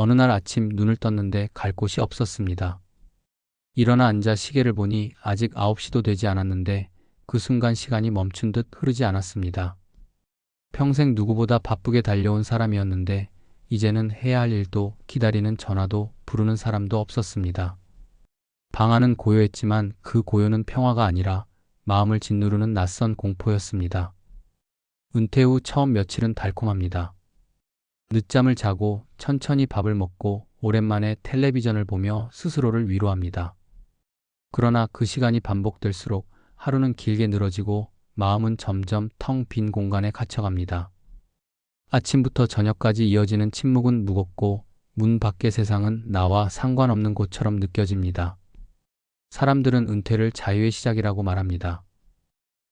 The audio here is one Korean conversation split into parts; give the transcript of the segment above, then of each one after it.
어느 날 아침 눈을 떴는데 갈 곳이 없었습니다. 일어나 앉아 시계를 보니 아직 9시도 되지 않았는데 그 순간 시간이 멈춘 듯 흐르지 않았습니다. 평생 누구보다 바쁘게 달려온 사람이었는데 이제는 해야 할 일도 기다리는 전화도 부르는 사람도 없었습니다. 방 안은 고요했지만 그 고요는 평화가 아니라 마음을 짓누르는 낯선 공포였습니다. 은퇴 후 처음 며칠은 달콤합니다. 늦잠을 자고 천천히 밥을 먹고 오랜만에 텔레비전을 보며 스스로를 위로합니다. 그러나 그 시간이 반복될수록 하루는 길게 늘어지고 마음은 점점 텅 빈 공간에 갇혀갑니다. 아침부터 저녁까지 이어지는 침묵은 무겁고 문 밖의 세상은 나와 상관없는 곳처럼 느껴집니다. 사람들은 은퇴를 자유의 시작이라고 말합니다.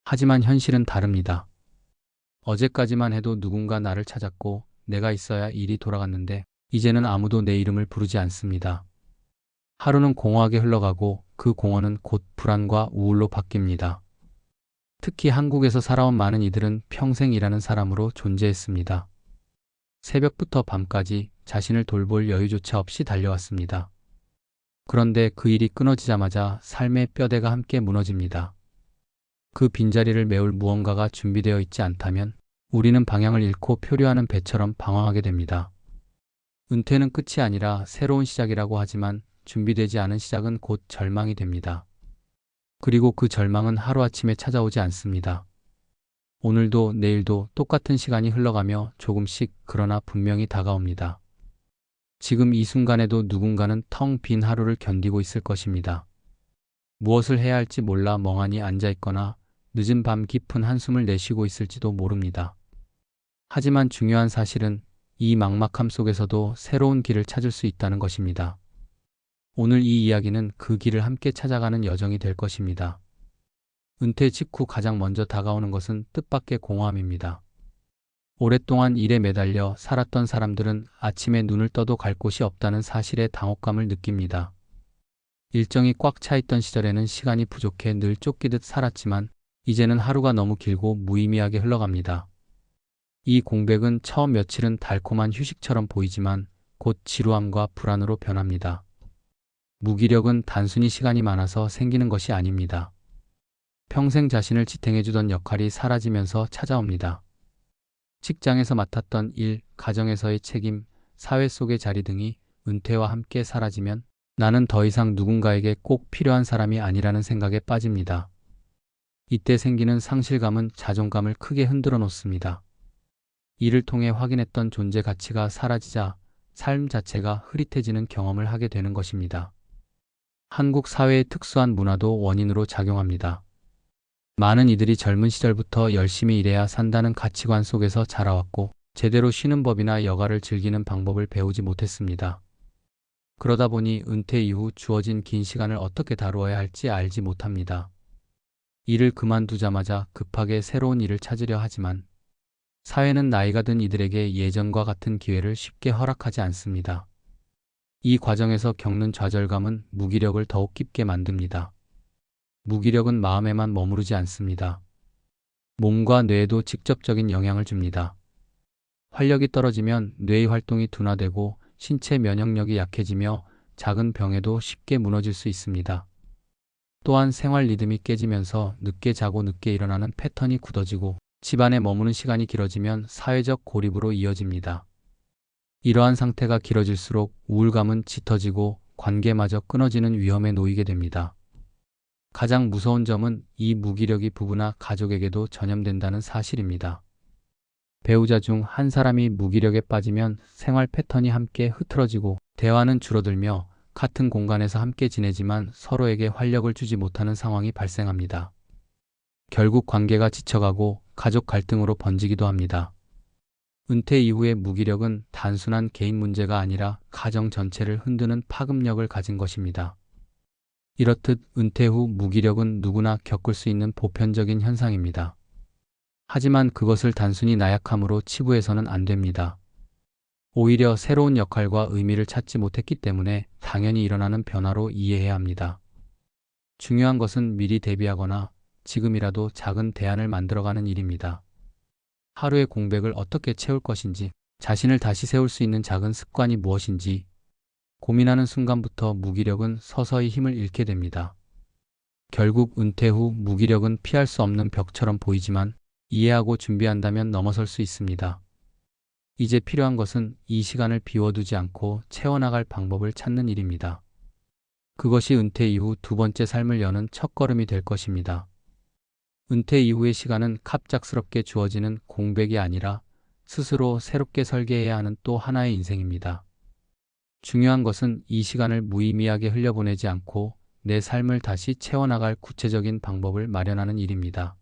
하지만 현실은 다릅니다. 어제까지만 해도 누군가 나를 찾았고 내가 있어야 일이 돌아갔는데 이제는 아무도 내 이름을 부르지 않습니다. 하루는 공허하게 흘러가고 그 공허는 곧 불안과 우울로 바뀝니다. 특히 한국에서 살아온 많은 이들은 평생 일하는 사람으로 존재했습니다. 새벽부터 밤까지 자신을 돌볼 여유조차 없이 달려왔습니다. 그런데 그 일이 끊어지자마자 삶의 뼈대가 함께 무너집니다. 그 빈자리를 메울 무언가가 준비되어 있지 않다면 우리는 방향을 잃고 표류하는 배처럼 방황하게 됩니다. 은퇴는 끝이 아니라 새로운 시작이라고 하지만 준비되지 않은 시작은 곧 절망이 됩니다. 그리고 그 절망은 하루아침에 찾아오지 않습니다. 오늘도 내일도 똑같은 시간이 흘러가며 조금씩 그러나 분명히 다가옵니다. 지금 이 순간에도 누군가는 텅 빈 하루를 견디고 있을 것입니다. 무엇을 해야 할지 몰라 멍하니 앉아 있거나 늦은 밤 깊은 한숨을 내쉬고 있을지도 모릅니다. 하지만 중요한 사실은 이 막막함 속에서도 새로운 길을 찾을 수 있다는 것입니다. 오늘 이 이야기는 그 길을 함께 찾아가는 여정이 될 것입니다. 은퇴 직후 가장 먼저 다가오는 것은 뜻밖의 공허함입니다. 오랫동안 일에 매달려 살았던 사람들은 아침에 눈을 떠도 갈 곳이 없다는 사실에 당혹감을 느낍니다. 일정이 꽉 차 있던 시절에는 시간이 부족해 늘 쫓기듯 살았지만 이제는 하루가 너무 길고 무의미하게 흘러갑니다. 이 공백은 처음 며칠은 달콤한 휴식처럼 보이지만 곧 지루함과 불안으로 변합니다. 무기력은 단순히 시간이 많아서 생기는 것이 아닙니다. 평생 자신을 지탱해주던 역할이 사라지면서 찾아옵니다. 직장에서 맡았던 일, 가정에서의 책임, 사회 속의 자리 등이 은퇴와 함께 사라지면 나는 더 이상 누군가에게 꼭 필요한 사람이 아니라는 생각에 빠집니다. 이때 생기는 상실감은 자존감을 크게 흔들어 놓습니다. 이를 통해 확인했던 존재 가치가 사라지자 삶 자체가 흐릿해지는 경험을 하게 되는 것입니다. 한국 사회의 특수한 문화도 원인으로 작용합니다. 많은 이들이 젊은 시절부터 열심히 일해야 산다는 가치관 속에서 자라왔고 제대로 쉬는 법이나 여가를 즐기는 방법을 배우지 못했습니다. 그러다 보니 은퇴 이후 주어진 긴 시간을 어떻게 다루어야 할지 알지 못합니다. 일을 그만두자마자 급하게 새로운 일을 찾으려 하지만 사회는 나이가 든 이들에게 예전과 같은 기회를 쉽게 허락하지 않습니다. 이 과정에서 겪는 좌절감은 무기력을 더욱 깊게 만듭니다. 무기력은 마음에만 머무르지 않습니다. 몸과 뇌에도 직접적인 영향을 줍니다. 활력이 떨어지면 뇌의 활동이 둔화되고 신체 면역력이 약해지며 작은 병에도 쉽게 무너질 수 있습니다. 또한 생활 리듬이 깨지면서 늦게 자고 늦게 일어나는 패턴이 굳어지고 집안에 머무는 시간이 길어지면 사회적 고립으로 이어집니다. 이러한 상태가 길어질수록 우울감은 짙어지고 관계마저 끊어지는 위험에 놓이게 됩니다. 가장 무서운 점은 이 무기력이 부부나 가족에게도 전염된다는 사실입니다. 배우자 중 한 사람이 무기력에 빠지면 생활 패턴이 함께 흐트러지고 대화는 줄어들며 같은 공간에서 함께 지내지만 서로에게 활력을 주지 못하는 상황이 발생합니다. 결국 관계가 지쳐가고 가족 갈등으로 번지기도 합니다. 은퇴 이후의 무기력은 단순한 개인 문제가 아니라 가정 전체를 흔드는 파급력을 가진 것입니다. 이렇듯 은퇴 후 무기력은 누구나 겪을 수 있는 보편적인 현상입니다. 하지만 그것을 단순히 나약함으로 치부해서는 안 됩니다. 오히려 새로운 역할과 의미를 찾지 못했기 때문에 당연히 일어나는 변화로 이해해야 합니다. 중요한 것은 미리 대비하거나 지금이라도 작은 대안을 만들어가는 일입니다. 하루의 공백을 어떻게 채울 것인지, 자신을 다시 세울 수 있는 작은 습관이 무엇인지 고민하는 순간부터 무기력은 서서히 힘을 잃게 됩니다. 결국 은퇴 후 무기력은 피할 수 없는 벽처럼 보이지만 이해하고 준비한다면 넘어설 수 있습니다. 이제 필요한 것은 이 시간을 비워두지 않고 채워나갈 방법을 찾는 일입니다. 그것이 은퇴 이후 두 번째 삶을 여는 첫걸음이 될 것입니다. 은퇴 이후의 시간은 갑작스럽게 주어지는 공백이 아니라 스스로 새롭게 설계해야 하는 또 하나의 인생입니다. 중요한 것은 이 시간을 무의미하게 흘려보내지 않고 내 삶을 다시 채워나갈 구체적인 방법을 마련하는 일입니다.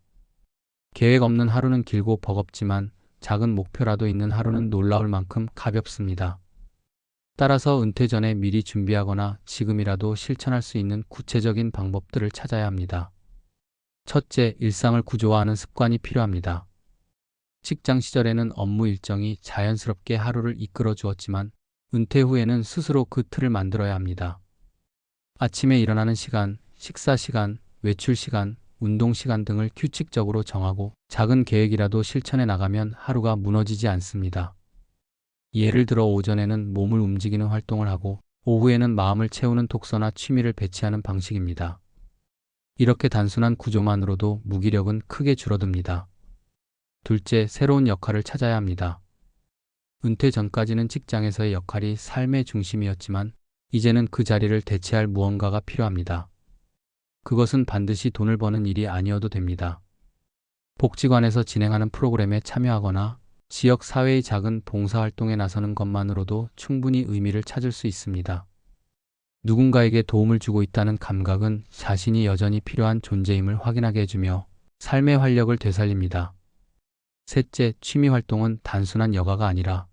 계획 없는 하루는 길고 버겁지만 작은 목표라도 있는 하루는 놀라울 만큼 가볍습니다. 따라서 은퇴 전에 미리 준비하거나 지금이라도 실천할 수 있는 구체적인 방법들을 찾아야 합니다. 첫째, 일상을 구조화하는 습관이 필요합니다. 직장 시절에는 업무 일정이 자연스럽게 하루를 이끌어 주었지만 은퇴 후에는 스스로 그 틀을 만들어야 합니다. 아침에 일어나는 시간, 식사 시간, 외출 시간, 운동 시간 등을 규칙적으로 정하고 작은 계획이라도 실천해 나가면 하루가 무너지지 않습니다. 예를 들어 오전에는 몸을 움직이는 활동을 하고 오후에는 마음을 채우는 독서나 취미를 배치하는 방식입니다. 이렇게 단순한 구조만으로도 무기력은 크게 줄어듭니다. 둘째, 새로운 역할을 찾아야 합니다. 은퇴 전까지는 직장에서의 역할이 삶의 중심이었지만 이제는 그 자리를 대체할 무언가가 필요합니다. 그것은 반드시 돈을 버는 일이 아니어도 됩니다. 복지관에서 진행하는 프로그램에 참여하거나 지역 사회의 작은 봉사활동에 나서는 것만으로도 충분히 의미를 찾을 수 있습니다. 누군가에게 도움을 주고 있다는 감각은 자신이 여전히 필요한 존재임을 확인하게 해주며 삶의 활력을 되살립니다. 셋째, 취미 활동은 단순한 여가가 아니라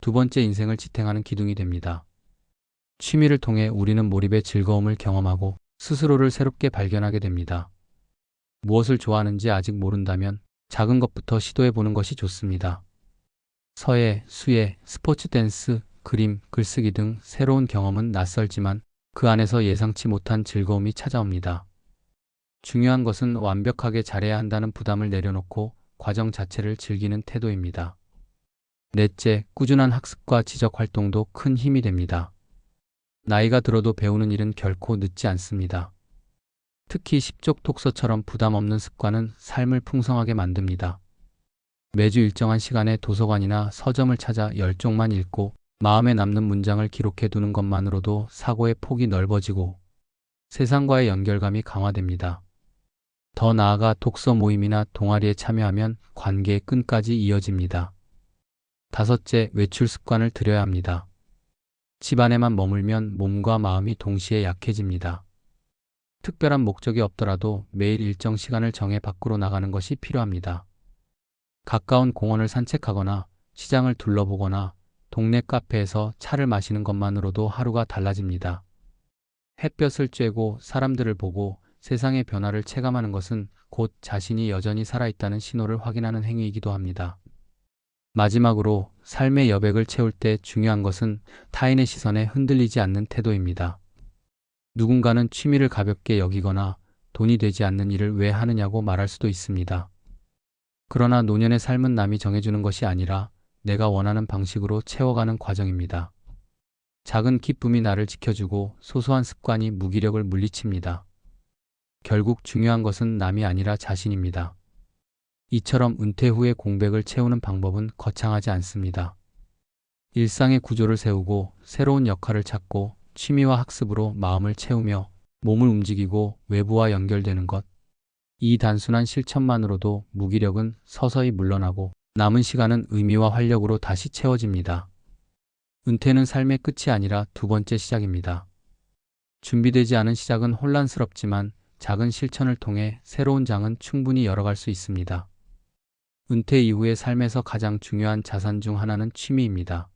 두 번째 인생을 지탱하는 기둥이 됩니다. 취미를 통해 우리는 몰입의 즐거움을 경험하고 스스로를 새롭게 발견하게 됩니다. 무엇을 좋아하는지 아직 모른다면 작은 것부터 시도해 보는 것이 좋습니다. 서예, 수예, 스포츠 댄스, 그림, 글쓰기 등 새로운 경험은 낯설지만 그 안에서 예상치 못한 즐거움이 찾아옵니다. 중요한 것은 완벽하게 잘해야 한다는 부담을 내려놓고 과정 자체를 즐기는 태도입니다. 넷째, 꾸준한 학습과 지적 활동도 큰 힘이 됩니다. 나이가 들어도 배우는 일은 결코 늦지 않습니다. 특히 십족 독서처럼 부담 없는 습관은 삶을 풍성하게 만듭니다. 매주 일정한 시간에 도서관이나 서점을 찾아 열 쪽만 읽고 마음에 남는 문장을 기록해 두는 것만으로도 사고의 폭이 넓어지고 세상과의 연결감이 강화됩니다. 더 나아가 독서 모임이나 동아리에 참여하면 관계의 끈까지 이어집니다. 다섯째, 외출 습관을 들여야 합니다. 집 안에만 머물면 몸과 마음이 동시에 약해집니다. 특별한 목적이 없더라도 매일 일정 시간을 정해 밖으로 나가는 것이 필요합니다. 가까운 공원을 산책하거나 시장을 둘러보거나 동네 카페에서 차를 마시는 것만으로도 하루가 달라집니다. 햇볕을 쬐고 사람들을 보고 세상의 변화를 체감하는 것은 곧 자신이 여전히 살아있다는 신호를 확인하는 행위이기도 합니다. 마지막으로 삶의 여백을 채울 때 중요한 것은 타인의 시선에 흔들리지 않는 태도입니다. 누군가는 취미를 가볍게 여기거나 돈이 되지 않는 일을 왜 하느냐고 말할 수도 있습니다. 그러나 노년의 삶은 남이 정해주는 것이 아니라 내가 원하는 방식으로 채워가는 과정입니다. 작은 기쁨이 나를 지켜주고 소소한 습관이 무기력을 물리칩니다. 결국 중요한 것은 남이 아니라 자신입니다. 이처럼 은퇴 후의 공백을 채우는 방법은 거창하지 않습니다. 일상의 구조를 세우고 새로운 역할을 찾고 취미와 학습으로 마음을 채우며 몸을 움직이고 외부와 연결되는 것. 이 단순한 실천만으로도 무기력은 서서히 물러나고 남은 시간은 의미와 활력으로 다시 채워집니다. 은퇴는 삶의 끝이 아니라 두 번째 시작입니다. 준비되지 않은 시작은 혼란스럽지만 작은 실천을 통해 새로운 장은 충분히 열어갈 수 있습니다. 은퇴 이후의 삶에서 가장 중요한 자산 중 하나는 취미입니다.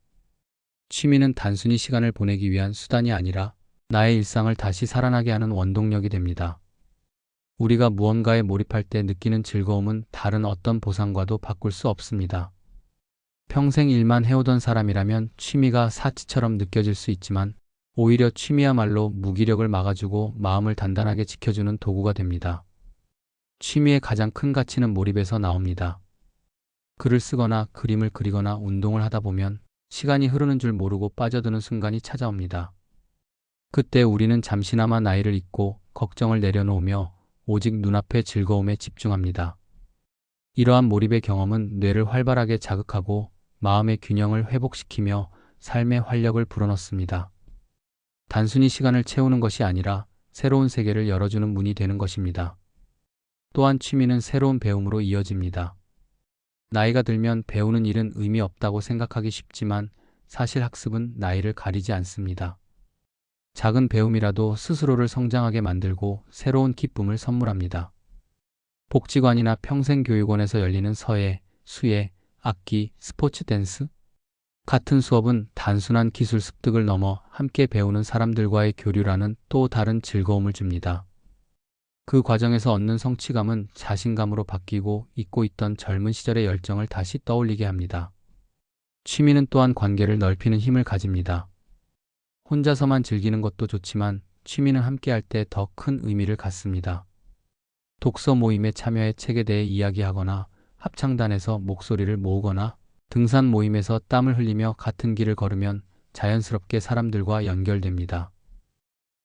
취미는 단순히 시간을 보내기 위한 수단이 아니라 나의 일상을 다시 살아나게 하는 원동력이 됩니다. 우리가 무언가에 몰입할 때 느끼는 즐거움은 다른 어떤 보상과도 바꿀 수 없습니다. 평생 일만 해오던 사람이라면 취미가 사치처럼 느껴질 수 있지만 오히려 취미야말로 무기력을 막아주고 마음을 단단하게 지켜주는 도구가 됩니다. 취미의 가장 큰 가치는 몰입에서 나옵니다. 글을 쓰거나 그림을 그리거나 운동을 하다 보면 시간이 흐르는 줄 모르고 빠져드는 순간이 찾아옵니다. 그때 우리는 잠시나마 나이를 잊고 걱정을 내려놓으며 오직 눈앞의 즐거움에 집중합니다. 이러한 몰입의 경험은 뇌를 활발하게 자극하고 마음의 균형을 회복시키며 삶의 활력을 불어넣습니다. 단순히 시간을 채우는 것이 아니라 새로운 세계를 열어주는 문이 되는 것입니다. 또한 취미는 새로운 배움으로 이어집니다. 나이가 들면 배우는 일은 의미 없다고 생각하기 쉽지만 사실 학습은 나이를 가리지 않습니다. 작은 배움이라도 스스로를 성장하게 만들고 새로운 기쁨을 선물합니다. 복지관이나 평생교육원에서 열리는 서예, 수예, 악기, 스포츠 댄스 같은 수업은 단순한 기술 습득을 넘어 함께 배우는 사람들과의 교류라는 또 다른 즐거움을 줍니다. 그 과정에서 얻는 성취감은 자신감으로 바뀌고 잊고 있던 젊은 시절의 열정을 다시 떠올리게 합니다. 취미는 또한 관계를 넓히는 힘을 가집니다. 혼자서만 즐기는 것도 좋지만 취미는 함께할 때 더 큰 의미를 갖습니다. 독서 모임에 참여해 책에 대해 이야기하거나 합창단에서 목소리를 모으거나 등산 모임에서 땀을 흘리며 같은 길을 걸으면 자연스럽게 사람들과 연결됩니다.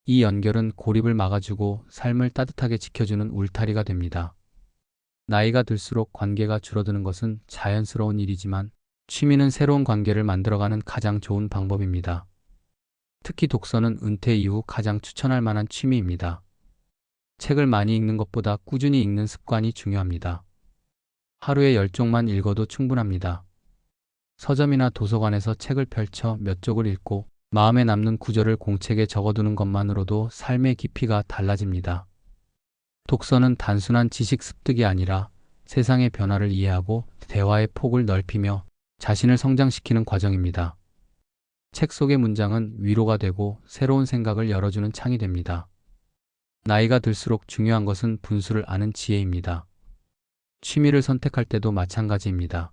이 연결은 고립을 막아주고 삶을 따뜻하게 지켜주는 울타리가 됩니다. 나이가 들수록 관계가 줄어드는 것은 자연스러운 일이지만 취미는 새로운 관계를 만들어가는 가장 좋은 방법입니다. 특히 독서는 은퇴 이후 가장 추천할 만한 취미입니다. 책을 많이 읽는 것보다 꾸준히 읽는 습관이 중요합니다. 하루에 10쪽만 읽어도 충분합니다. 서점이나 도서관에서 책을 펼쳐 몇 쪽을 읽고 마음에 남는 구절을 공책에 적어두는 것만으로도 삶의 깊이가 달라집니다. 독서는 단순한 지식 습득이 아니라 세상의 변화를 이해하고 대화의 폭을 넓히며 자신을 성장시키는 과정입니다. 책 속의 문장은 위로가 되고 새로운 생각을 열어주는 창이 됩니다. 나이가 들수록 중요한 것은 분수를 아는 지혜입니다. 취미를 선택할 때도 마찬가지입니다.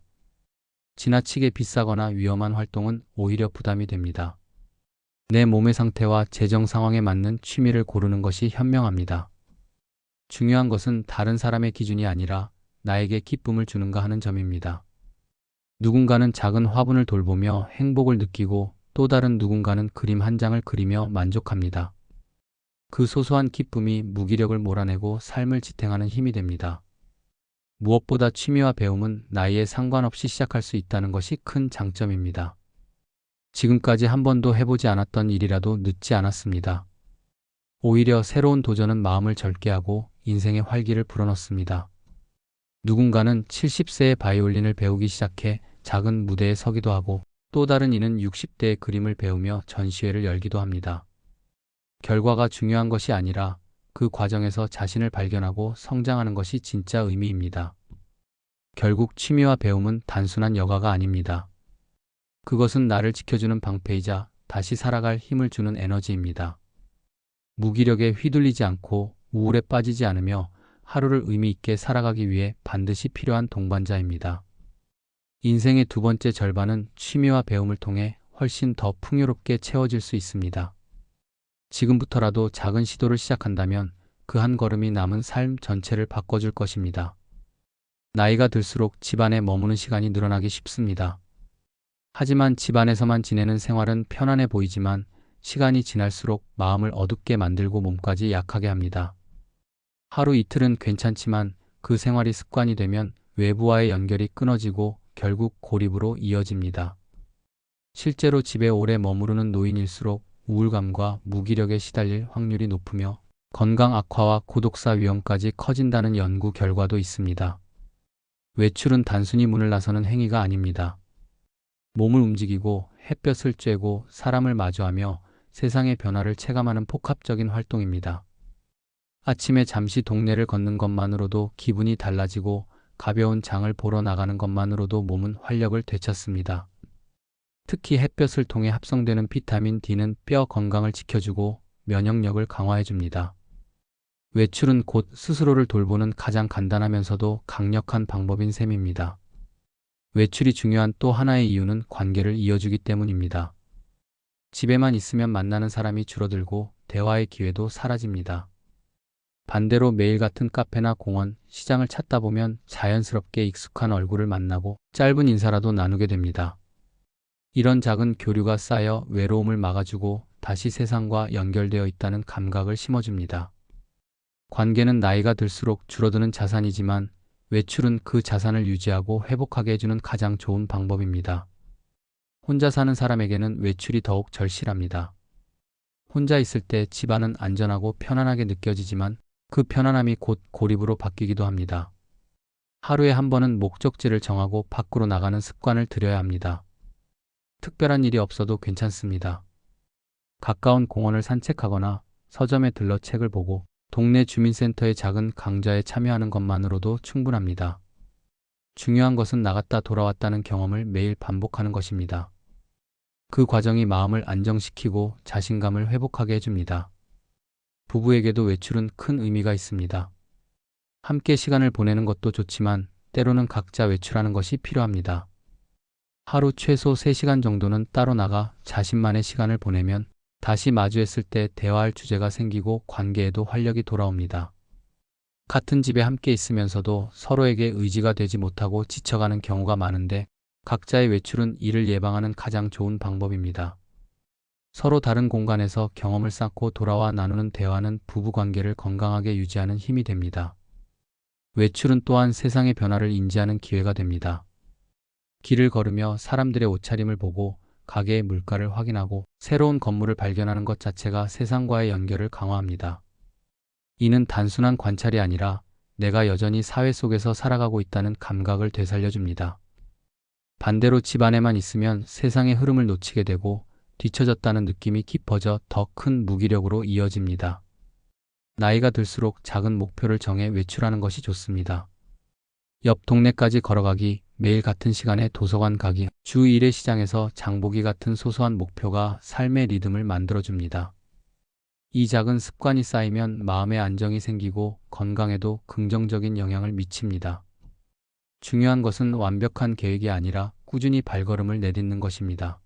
지나치게 비싸거나 위험한 활동은 오히려 부담이 됩니다. 내 몸의 상태와 재정 상황에 맞는 취미를 고르는 것이 현명합니다. 중요한 것은 다른 사람의 기준이 아니라 나에게 기쁨을 주는가 하는 점입니다. 누군가는 작은 화분을 돌보며 행복을 느끼고 또 다른 누군가는 그림 한 장을 그리며 만족합니다. 그 소소한 기쁨이 무기력을 몰아내고 삶을 지탱하는 힘이 됩니다. 무엇보다 취미와 배움은 나이에 상관없이 시작할 수 있다는 것이 큰 장점입니다. 지금까지 한 번도 해보지 않았던 일이라도 늦지 않았습니다. 오히려 새로운 도전은 마음을 젊게 하고 인생의 활기를 불어넣습니다. 누군가는 70세에 바이올린을 배우기 시작해 작은 무대에 서기도 하고 또 다른 이는 60대의 그림을 배우며 전시회를 열기도 합니다. 결과가 중요한 것이 아니라 그 과정에서 자신을 발견하고 성장하는 것이 진짜 의미입니다. 결국 취미와 배움은 단순한 여가가 아닙니다. 그것은 나를 지켜주는 방패이자 다시 살아갈 힘을 주는 에너지입니다. 무기력에 휘둘리지 않고 우울에 빠지지 않으며 하루를 의미 있게 살아가기 위해 반드시 필요한 동반자입니다. 인생의 두 번째 절반은 취미와 배움을 통해 훨씬 더 풍요롭게 채워질 수 있습니다. 지금부터라도 작은 시도를 시작한다면 그 한 걸음이 남은 삶 전체를 바꿔줄 것입니다. 나이가 들수록 집안에 머무는 시간이 늘어나기 쉽습니다. 하지만 집 안에서만 지내는 생활은 편안해 보이지만 시간이 지날수록 마음을 어둡게 만들고 몸까지 약하게 합니다. 하루 이틀은 괜찮지만 그 생활이 습관이 되면 외부와의 연결이 끊어지고 결국 고립으로 이어집니다. 실제로 집에 오래 머무르는 노인일수록 우울감과 무기력에 시달릴 확률이 높으며 건강 악화와 고독사 위험까지 커진다는 연구 결과도 있습니다. 외출은 단순히 문을 나서는 행위가 아닙니다. 몸을 움직이고 햇볕을 쬐고 사람을 마주하며 세상의 변화를 체감하는 복합적인 활동입니다. 아침에 잠시 동네를 걷는 것만으로도 기분이 달라지고 가벼운 장을 보러 나가는 것만으로도 몸은 활력을 되찾습니다. 특히 햇볕을 통해 합성되는 비타민 D는 뼈 건강을 지켜주고 면역력을 강화해줍니다. 외출은 곧 스스로를 돌보는 가장 간단하면서도 강력한 방법인 셈입니다. 외출이 중요한 또 하나의 이유는 관계를 이어주기 때문입니다. 집에만 있으면 만나는 사람이 줄어들고 대화의 기회도 사라집니다. 반대로 매일 같은 카페나 공원, 시장을 찾다 보면 자연스럽게 익숙한 얼굴을 만나고 짧은 인사라도 나누게 됩니다. 이런 작은 교류가 쌓여 외로움을 막아주고 다시 세상과 연결되어 있다는 감각을 심어줍니다. 관계는 나이가 들수록 줄어드는 자산이지만 외출은 그 자산을 유지하고 회복하게 해주는 가장 좋은 방법입니다. 혼자 사는 사람에게는 외출이 더욱 절실합니다. 혼자 있을 때 집안은 안전하고 편안하게 느껴지지만 그 편안함이 곧 고립으로 바뀌기도 합니다. 하루에 한 번은 목적지를 정하고 밖으로 나가는 습관을 들여야 합니다. 특별한 일이 없어도 괜찮습니다. 가까운 공원을 산책하거나 서점에 들러 책을 보고 동네 주민센터의 작은 강좌에 참여하는 것만으로도 충분합니다. 중요한 것은 나갔다 돌아왔다는 경험을 매일 반복하는 것입니다. 그 과정이 마음을 안정시키고 자신감을 회복하게 해줍니다. 부부에게도 외출은 큰 의미가 있습니다. 함께 시간을 보내는 것도 좋지만 때로는 각자 외출하는 것이 필요합니다. 하루 최소 3시간 정도는 따로 나가 자신만의 시간을 보내면 다시 마주했을 때 대화할 주제가 생기고 관계에도 활력이 돌아옵니다. 같은 집에 함께 있으면서도 서로에게 의지가 되지 못하고 지쳐가는 경우가 많은데 각자의 외출은 이를 예방하는 가장 좋은 방법입니다. 서로 다른 공간에서 경험을 쌓고 돌아와 나누는 대화는 부부 관계를 건강하게 유지하는 힘이 됩니다. 외출은 또한 세상의 변화를 인지하는 기회가 됩니다. 길을 걸으며 사람들의 옷차림을 보고 가게의 물가를 확인하고 새로운 건물을 발견하는 것 자체가 세상과의 연결을 강화합니다. 이는 단순한 관찰이 아니라 내가 여전히 사회 속에서 살아가고 있다는 감각을 되살려줍니다. 반대로 집 안에만 있으면 세상의 흐름을 놓치게 되고 뒤처졌다는 느낌이 깊어져 더 큰 무기력으로 이어집니다. 나이가 들수록 작은 목표를 정해 외출하는 것이 좋습니다. 옆 동네까지 걸어가기, 매일 같은 시간에 도서관 가기, 주 1회 시장에서 장보기 같은 소소한 목표가 삶의 리듬을 만들어줍니다. 이 작은 습관이 쌓이면 마음의 안정이 생기고 건강에도 긍정적인 영향을 미칩니다. 중요한 것은 완벽한 계획이 아니라 꾸준히 발걸음을 내딛는 것입니다.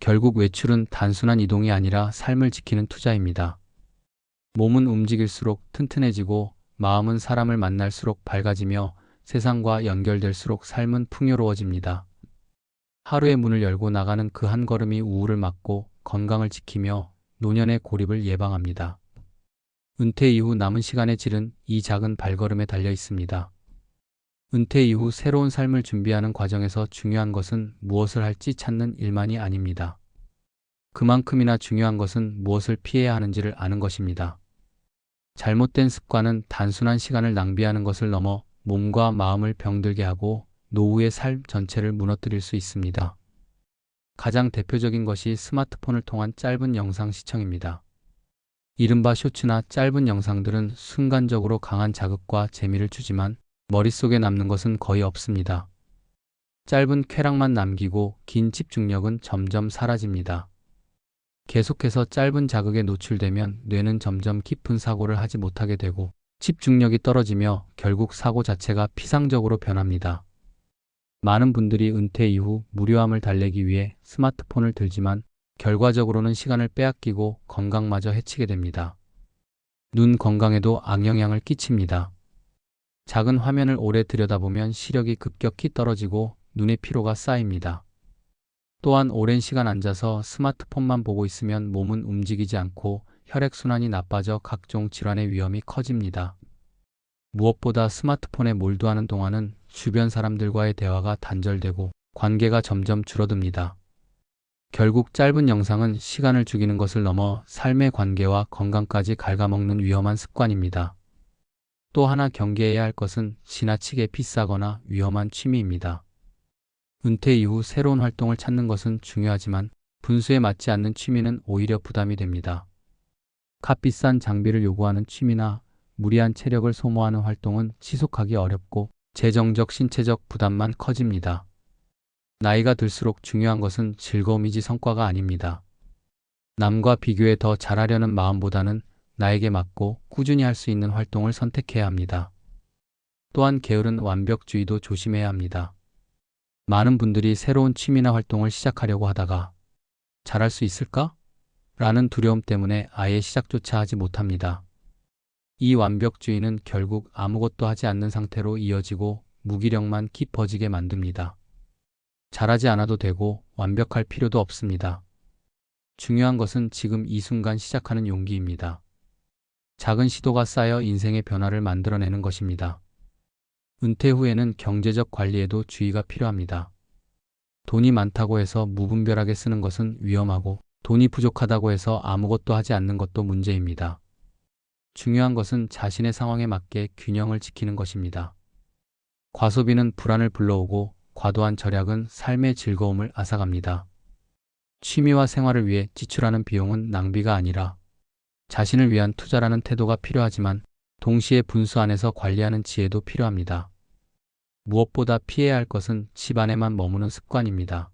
결국 외출은 단순한 이동이 아니라 삶을 지키는 투자입니다. 몸은 움직일수록 튼튼해지고 마음은 사람을 만날수록 밝아지며 세상과 연결될수록 삶은 풍요로워집니다. 하루의 문을 열고 나가는 그 한 걸음이 우울을 막고 건강을 지키며 노년의 고립을 예방합니다. 은퇴 이후 남은 시간의 질은 이 작은 발걸음에 달려 있습니다. 은퇴 이후 새로운 삶을 준비하는 과정에서 중요한 것은 무엇을 할지 찾는 일만이 아닙니다. 그만큼이나 중요한 것은 무엇을 피해야 하는지를 아는 것입니다. 잘못된 습관은 단순한 시간을 낭비하는 것을 넘어 몸과 마음을 병들게 하고 노후의 삶 전체를 무너뜨릴 수 있습니다. 가장 대표적인 것이 스마트폰을 통한 짧은 영상 시청입니다. 이른바 쇼츠나 짧은 영상들은 순간적으로 강한 자극과 재미를 주지만 머릿속에 남는 것은 거의 없습니다. 짧은 쾌락만 남기고 긴 집중력은 점점 사라집니다. 계속해서 짧은 자극에 노출되면 뇌는 점점 깊은 사고를 하지 못하게 되고 집중력이 떨어지며 결국 사고 자체가 피상적으로 변합니다. 많은 분들이 은퇴 이후 무료함을 달래기 위해 스마트폰을 들지만 결과적으로는 시간을 빼앗기고 건강마저 해치게 됩니다. 눈 건강에도 악영향을 끼칩니다. 작은 화면을 오래 들여다보면 시력이 급격히 떨어지고 눈의 피로가 쌓입니다. 또한 오랜 시간 앉아서 스마트폰만 보고 있으면 몸은 움직이지 않고 혈액순환이 나빠져 각종 질환의 위험이 커집니다. 무엇보다 스마트폰에 몰두하는 동안은 주변 사람들과의 대화가 단절되고 관계가 점점 줄어듭니다. 결국 짧은 영상은 시간을 죽이는 것을 넘어 삶의 관계와 건강까지 갉아먹는 위험한 습관입니다. 또 하나 경계해야 할 것은 지나치게 비싸거나 위험한 취미입니다. 은퇴 이후 새로운 활동을 찾는 것은 중요하지만 분수에 맞지 않는 취미는 오히려 부담이 됩니다. 값비싼 장비를 요구하는 취미나 무리한 체력을 소모하는 활동은 지속하기 어렵고 재정적 신체적 부담만 커집니다. 나이가 들수록 중요한 것은 즐거움이지 성과가 아닙니다. 남과 비교해 더 잘하려는 마음보다는 나에게 맞고 꾸준히 할 수 있는 활동을 선택해야 합니다. 또한 게으른 완벽주의도 조심해야 합니다. 많은 분들이 새로운 취미나 활동을 시작하려고 하다가 잘할 수 있을까? 라는 두려움 때문에 아예 시작조차 하지 못합니다. 이 완벽주의는 결국 아무것도 하지 않는 상태로 이어지고 무기력만 깊어지게 만듭니다. 잘하지 않아도 되고 완벽할 필요도 없습니다. 중요한 것은 지금 이 순간 시작하는 용기입니다. 작은 시도가 쌓여 인생의 변화를 만들어내는 것입니다. 은퇴 후에는 경제적 관리에도 주의가 필요합니다. 돈이 많다고 해서 무분별하게 쓰는 것은 위험하고 돈이 부족하다고 해서 아무것도 하지 않는 것도 문제입니다. 중요한 것은 자신의 상황에 맞게 균형을 지키는 것입니다. 과소비는 불안을 불러오고 과도한 절약은 삶의 즐거움을 앗아갑니다. 취미와 생활을 위해 지출하는 비용은 낭비가 아니라 자신을 위한 투자라는 태도가 필요하지만 동시에 분수 안에서 관리하는 지혜도 필요합니다. 무엇보다 피해야 할 것은 집 안에만 머무는 습관입니다.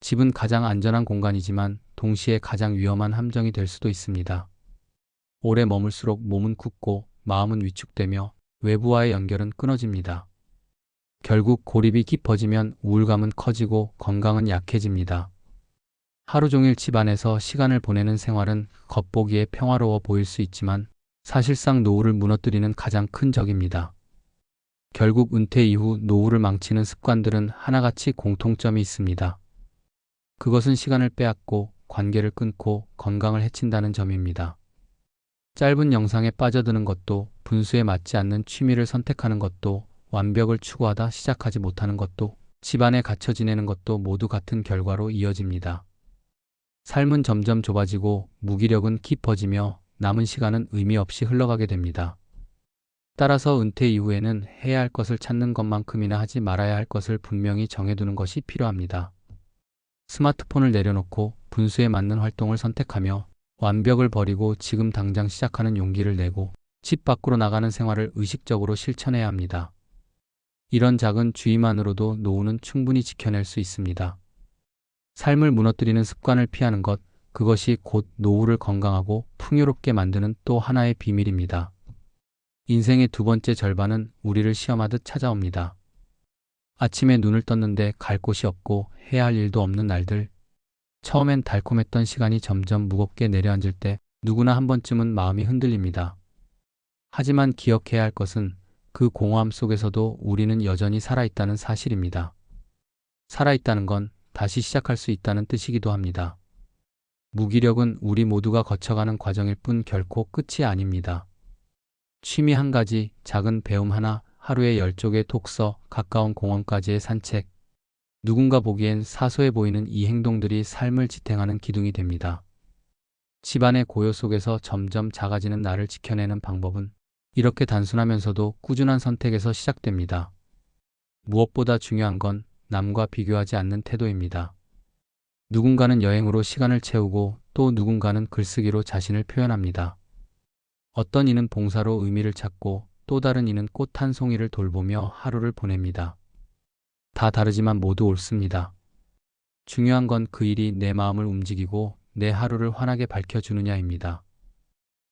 집은 가장 안전한 공간이지만 동시에 가장 위험한 함정이 될 수도 있습니다. 오래 머물수록 몸은 굳고 마음은 위축되며 외부와의 연결은 끊어집니다. 결국 고립이 깊어지면 우울감은 커지고 건강은 약해집니다. 하루 종일 집 안에서 시간을 보내는 생활은 겉보기에 평화로워 보일 수 있지만 사실상 노후를 무너뜨리는 가장 큰 적입니다. 결국 은퇴 이후 노후를 망치는 습관들은 하나같이 공통점이 있습니다. 그것은 시간을 빼앗고 관계를 끊고 건강을 해친다는 점입니다. 짧은 영상에 빠져드는 것도 분수에 맞지 않는 취미를 선택하는 것도 완벽을 추구하다 시작하지 못하는 것도 집안에 갇혀 지내는 것도 모두 같은 결과로 이어집니다. 삶은 점점 좁아지고 무기력은 깊어지며 남은 시간은 의미 없이 흘러가게 됩니다. 따라서 은퇴 이후에는 해야 할 것을 찾는 것만큼이나 하지 말아야 할 것을 분명히 정해두는 것이 필요합니다. 스마트폰을 내려놓고 분수에 맞는 활동을 선택하며 완벽을 버리고 지금 당장 시작하는 용기를 내고 집 밖으로 나가는 생활을 의식적으로 실천해야 합니다. 이런 작은 주의만으로도 노후는 충분히 지켜낼 수 있습니다. 삶을 무너뜨리는 습관을 피하는 것, 그것이 곧 노후를 건강하고 풍요롭게 만드는 또 하나의 비밀입니다. 인생의 두 번째 절반은 우리를 시험하듯 찾아옵니다. 아침에 눈을 떴는데 갈 곳이 없고 해야 할 일도 없는 날들. 처음엔 달콤했던 시간이 점점 무겁게 내려앉을 때 누구나 한 번쯤은 마음이 흔들립니다. 하지만 기억해야 할 것은 그 공허함 속에서도 우리는 여전히 살아있다는 사실입니다. 살아있다는 건 다시 시작할 수 있다는 뜻이기도 합니다. 무기력은 우리 모두가 거쳐가는 과정일 뿐 결코 끝이 아닙니다. 취미 한 가지, 작은 배움 하나, 하루에 열 쪽의 독서, 가까운 공원까지의 산책. 누군가 보기엔 사소해 보이는 이 행동들이 삶을 지탱하는 기둥이 됩니다. 집안의 고요 속에서 점점 작아지는 나를 지켜내는 방법은 이렇게 단순하면서도 꾸준한 선택에서 시작됩니다. 무엇보다 중요한 건 남과 비교하지 않는 태도입니다. 누군가는 여행으로 시간을 채우고 또 누군가는 글쓰기로 자신을 표현합니다. 어떤 이는 봉사로 의미를 찾고 또 다른 이는 꽃 한 송이를 돌보며 하루를 보냅니다. 다 다르지만 모두 옳습니다. 중요한 건 그 일이 내 마음을 움직이고 내 하루를 환하게 밝혀주느냐입니다.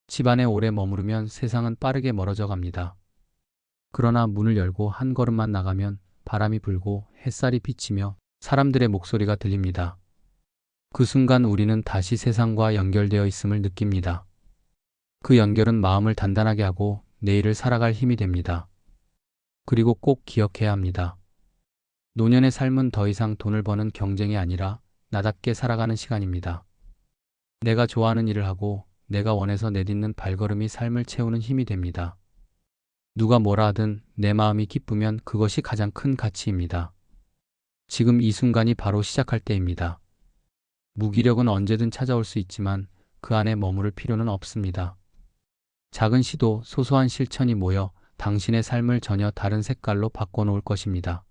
집안에 오래 머무르면 세상은 빠르게 멀어져 갑니다. 그러나 문을 열고 한 걸음만 나가면 바람이 불고 햇살이 비치며 사람들의 목소리가 들립니다. 그 순간 우리는 다시 세상과 연결되어 있음을 느낍니다. 그 연결은 마음을 단단하게 하고 내일을 살아갈 힘이 됩니다. 그리고 꼭 기억해야 합니다. 노년의 삶은 더 이상 돈을 버는 경쟁이 아니라 나답게 살아가는 시간입니다. 내가 좋아하는 일을 하고 내가 원해서 내딛는 발걸음이 삶을 채우는 힘이 됩니다. 누가 뭐라 하든 내 마음이 기쁘면 그것이 가장 큰 가치입니다. 지금 이 순간이 바로 시작할 때입니다. 무기력은 언제든 찾아올 수 있지만 그 안에 머무를 필요는 없습니다. 작은 시도, 소소한 실천이 모여 당신의 삶을 전혀 다른 색깔로 바꿔놓을 것입니다.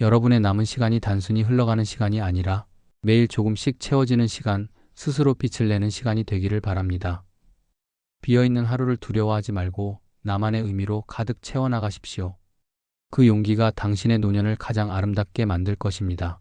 여러분의 남은 시간이 단순히 흘러가는 시간이 아니라 매일 조금씩 채워지는 시간, 스스로 빛을 내는 시간이 되기를 바랍니다. 비어있는 하루를 두려워하지 말고 나만의 의미로 가득 채워나가십시오. 그 용기가 당신의 노년을 가장 아름답게 만들 것입니다.